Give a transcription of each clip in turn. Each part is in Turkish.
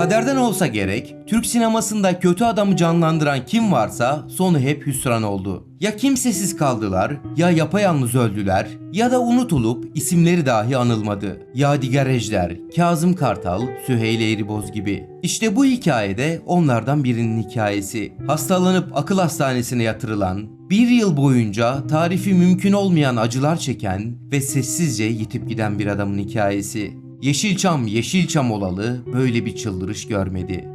Kaderden olsa gerek, Türk sinemasında kötü adamı canlandıran kim varsa sonu hep hüsran oldu. Ya kimsesiz kaldılar, ya yapayalnız öldüler, ya da unutulup isimleri dahi anılmadı. Yadigar Ejder, Kazım Kartal, Süheyl Eğriboz gibi. İşte bu hikayede onlardan birinin hikayesi. Hastalanıp akıl hastanesine yatırılan, bir yıl boyunca tarifi mümkün olmayan acılar çeken ve sessizce yitip giden bir adamın hikayesi. Yeşilçam Yeşilçam olalı böyle bir çıldırış görmedi.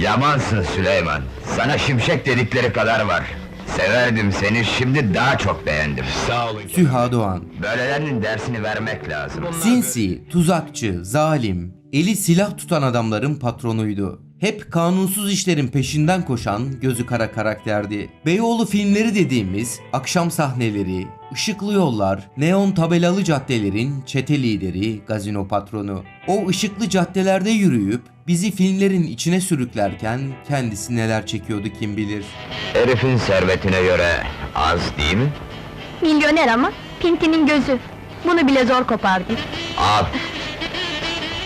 Yamansın Süleyman. Sana şimşek dedikleri kadar var. Severdim seni, şimdi daha çok beğendim. Sağ olun. Süha Doğan Böylelerinin dersini vermek lazım. Sinsi, tuzakçı, zalim, eli silah tutan adamların patronuydu. Hep kanunsuz işlerin peşinden koşan gözü kara karakterdi. Beyoğlu filmleri dediğimiz akşam sahneleri, ışıklı yollar, neon tabelalı caddelerin çete lideri, gazino patronu. O ışıklı caddelerde yürüyüp bizi filmlerin içine sürüklerken kendisi neler çekiyordu kim bilir. Herifin servetine göre az değil mi? Milyoner ama pintinin gözü. Bunu bile zor kopardı. Al.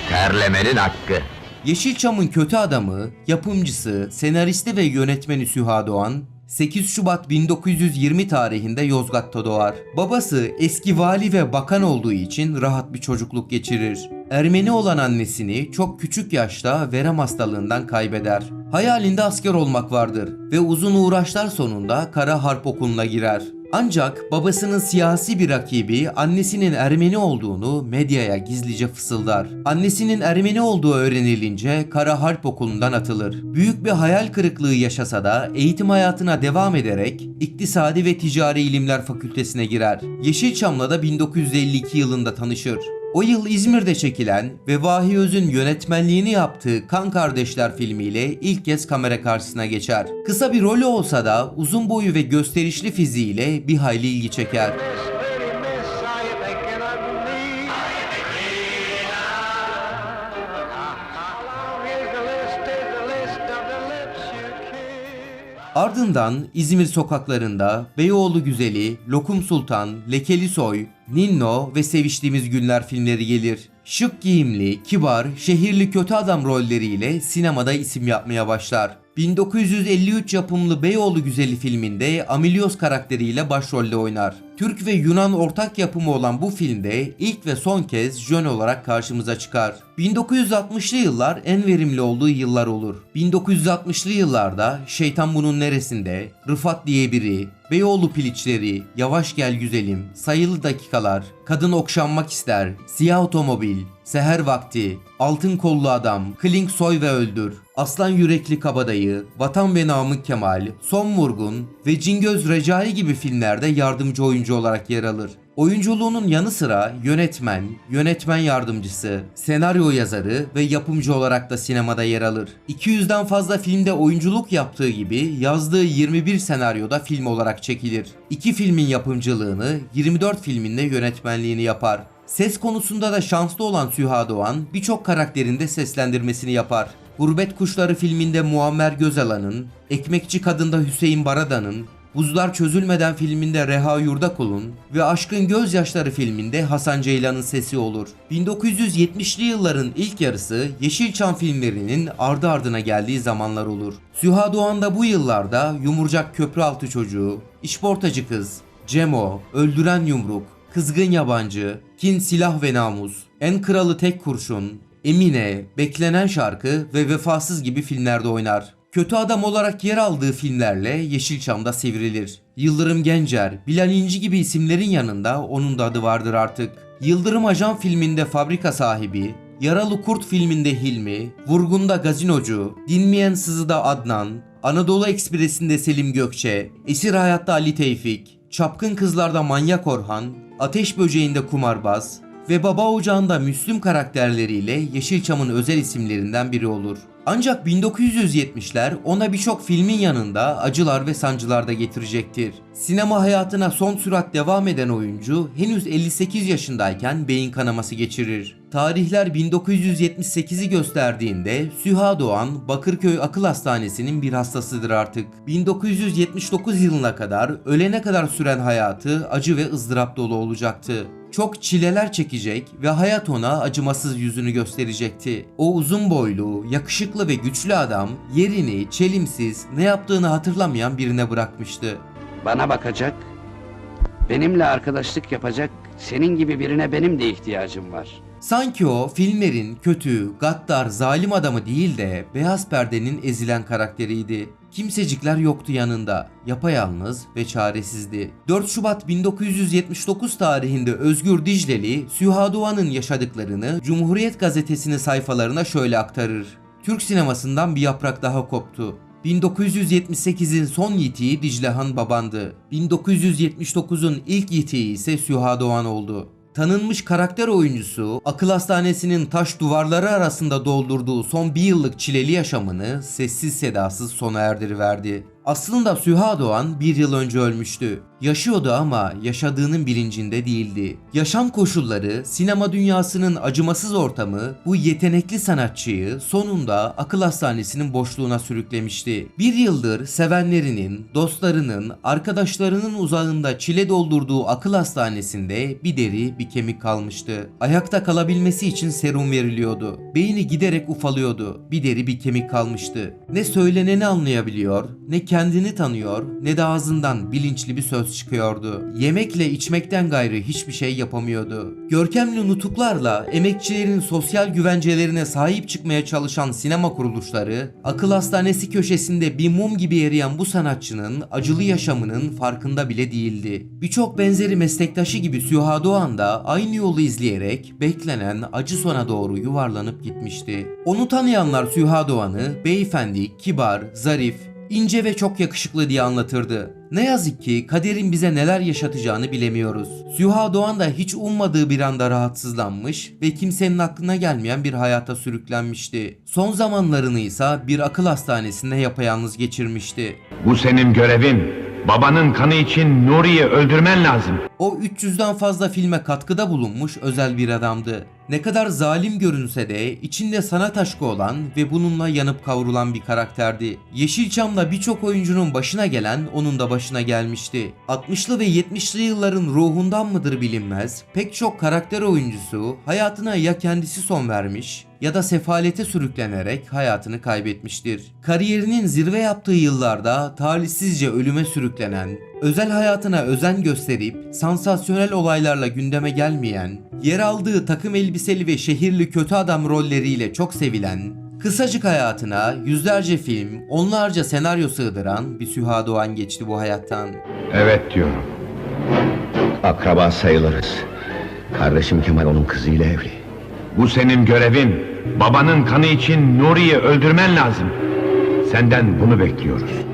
Terlemenin hakkı. Yeşilçam'ın kötü adamı, yapımcısı, senaristi ve yönetmeni Süha Doğan, 8 Şubat 1920 tarihinde Yozgat'ta doğar. Babası eski vali ve bakan olduğu için rahat bir çocukluk geçirir. Ermeni olan annesini çok küçük yaşta verem hastalığından kaybeder. Hayalinde asker olmak vardır ve uzun uğraşlar sonunda Kara Harp Okulu'na girer. Ancak babasının siyasi bir rakibi annesinin Ermeni olduğunu medyaya gizlice fısıldar. Annesinin Ermeni olduğu öğrenilince Kara Harp Okulu'ndan atılır. Büyük bir hayal kırıklığı yaşasa da eğitim hayatına devam ederek İktisadi ve Ticari İlimler Fakültesine girer. Yeşilçam'la da 1952 yılında tanışır. O yıl İzmir'de çekilen ve Vahi Öz'ün yönetmenliğini yaptığı Kan Kardeşler filmiyle ilk kez kamera karşısına geçer. Kısa bir rolü olsa da uzun boyu ve gösterişli fiziğiyle bir hayli ilgi çeker. Ardından İzmir sokaklarında Beyoğlu Güzeli, Lokum Sultan, Lekeli Soy, Ninno ve Seviştiğimiz Günler filmleri gelir. Şık giyimli, kibar, şehirli kötü adam rolleriyle sinemada isim yapmaya başlar. 1953 yapımlı Beyoğlu Güzeli filminde Amelios karakteriyle başrolde oynar. Türk ve Yunan ortak yapımı olan bu filmde ilk ve son kez Jön olarak karşımıza çıkar. 1960'lı yıllar en verimli olduğu yıllar olur. 1960'lı yıllarda Şeytan Bunun Neresinde, Rıfat diye biri, Beyoğlu Piliçleri, Yavaş Gel Güzelim, Sayılı Dakikalar, Kadın Okşanmak İster, Siyah Otomobil, Seher Vakti, Altın Kollu Adam, Klink Soy ve Öldür, Aslan Yürekli Kabadayı, Vatan ve Namık Kemal, Son Vurgun ve Cingöz Recai gibi filmlerde yardımcı oyuncu olarak yer alır. Oyunculuğunun yanı sıra yönetmen, yönetmen yardımcısı, senaryo yazarı ve yapımcı olarak da sinemada yer alır. 200'den fazla filmde oyunculuk yaptığı gibi yazdığı 21 senaryoda film olarak çekilir. İki filmin yapımcılığını, 24 filminde yönetmenliğini yapar. Ses konusunda da şanslı olan Süha Doğan birçok karakterinde seslendirmesini yapar. Gurbet Kuşları filminde Muammer Gözalan'ın, Ekmekçi Kadın'da Hüseyin Baradan'ın, Buzlar Çözülmeden filminde Reha Yurdakul'un ve Aşkın Gözyaşları filminde Hasan Ceylan'ın sesi olur. 1970'li yılların ilk yarısı Yeşilçam filmlerinin ardı ardına geldiği zamanlar olur. Süha Doğan da bu yıllarda Yumurcak Köprüaltı Çocuğu, İşportacı Kız, Cemo, Öldüren Yumruk, Kızgın Yabancı, Kin Silah ve Namus, En Kralı Tek Kurşun, Emine, Beklenen Şarkı ve Vefasız gibi filmlerde oynar. Kötü adam olarak yer aldığı filmlerle Yeşilçam'da sivrilir. Yıldırım Gencer, Bilal İnci gibi isimlerin yanında onun da adı vardır artık. Yıldırım Ajan filminde fabrika sahibi, Yaralı Kurt filminde Hilmi, Vurgun'da Gazinocu, Dinmeyen Sızı'da Adnan, Anadolu Ekspresi'nde Selim Gökçe, Esir Hayat'ta Ali Tevfik, Çapkın Kızlar'da Manyak Orhan, Ateş Böceği'nde Kumarbaz ve Baba Ocağı'nda Müslüm karakterleriyle Yeşilçam'ın özel isimlerinden biri olur. Ancak 1970'ler ona birçok filmin yanında acılar ve sancılar da getirecektir. Sinema hayatına son sürat devam eden oyuncu henüz 58 yaşındayken beyin kanaması geçirir. Tarihler 1978'i gösterdiğinde Süha Doğan Bakırköy Akıl Hastanesi'nin bir hastasıdır artık. 1979 yılına kadar ölene kadar süren hayatı acı ve ızdırap dolu olacaktı. Çok çileler çekecek ve hayat ona acımasız yüzünü gösterecekti. O uzun boylu, yakışıklı ve güçlü adam yerini çelimsiz, ne yaptığını hatırlamayan birine bırakmıştı. Bana bakacak, benimle arkadaşlık yapacak, senin gibi birine benim de ihtiyacım var. Sanki o filmlerin kötü, gaddar, zalim adamı değil de beyaz perdenin ezilen karakteriydi. Kimsecikler yoktu yanında. Yapayalnız ve çaresizdi. 4 Şubat 1979 tarihinde Özgür Dicleli, Süha Doğan'ın yaşadıklarını Cumhuriyet Gazetesi'nin sayfalarına şöyle aktarır. Türk sinemasından bir yaprak daha koptu. 1978'in son yitiği Diclehan Baban'dı. 1979'un ilk yitiği ise Süha Doğan oldu. Tanınmış karakter oyuncusu, akıl hastanesinin taş duvarları arasında doldurduğu son bir yıllık çileli yaşamını sessiz sedasız sona erdiriverdi. Aslında Süha Doğan bir yıl önce ölmüştü. Yaşıyordu ama yaşadığının bilincinde değildi. Yaşam koşulları, sinema dünyasının acımasız ortamı bu yetenekli sanatçıyı sonunda akıl hastanesinin boşluğuna sürüklemişti. Bir yıldır sevenlerinin, dostlarının, arkadaşlarının uzağında çile doldurduğu akıl hastanesinde bir deri bir kemik kalmıştı. Ayakta kalabilmesi için serum veriliyordu. Beyni giderek ufalıyordu. Bir deri bir kemik kalmıştı. Ne söyleneni anlayabiliyor, ne kendini tanıyor, ne de ağzından bilinçli bir söz çıkıyordu. Yemekle içmekten gayrı hiçbir şey yapamıyordu. Görkemli nutuklarla emekçilerin sosyal güvencelerine sahip çıkmaya çalışan sinema kuruluşları, akıl hastanesi köşesinde bir mum gibi eriyen bu sanatçının acılı yaşamının farkında bile değildi. Birçok benzeri meslektaşı gibi Süha Doğan da aynı yolu izleyerek beklenen acı sona doğru yuvarlanıp gitmişti. Onu tanıyanlar Süha Doğan'ı beyefendi, kibar, zarif, ince ve çok yakışıklı diye anlatırdı. Ne yazık ki kaderin bize neler yaşatacağını bilemiyoruz. Süha Doğan da hiç ummadığı bir anda rahatsızlanmış ve kimsenin aklına gelmeyen bir hayata sürüklenmişti. Son zamanlarını ise bir akıl hastanesinde yapayalnız geçirmişti. Bu senin görevin. Babanın kanı için Nuri'yi öldürmen lazım. O 300'den fazla filme katkıda bulunmuş özel bir adamdı. Ne kadar zalim görünse de içinde sanat aşkı olan ve bununla yanıp kavrulan bir karakterdi. Yeşilçam'da birçok oyuncunun başına gelen onun da başına gelmişti. 60'lı ve 70'li yılların ruhundan mıdır bilinmez, pek çok karakter oyuncusu hayatına ya kendisi son vermiş ya da sefalete sürüklenerek hayatını kaybetmiştir. Kariyerinin zirve yaptığı yıllarda talihsizce ölüme sürüklenen, özel hayatına özen gösterip sansasyonel olaylarla gündeme gelmeyen, yer aldığı takım elbiseli ve şehirli kötü adam rolleriyle çok sevilen, kısacık hayatına yüzlerce film, onlarca senaryo sığdıran bir Süha Doğan geçti bu hayattan. Evet diyorum. Akraba sayılırız. Kardeşim Kemal onun kızıyla evli. Bu senin görevin. Babanın kanı için Nuri'yi öldürmen lazım. Senden bunu bekliyoruz.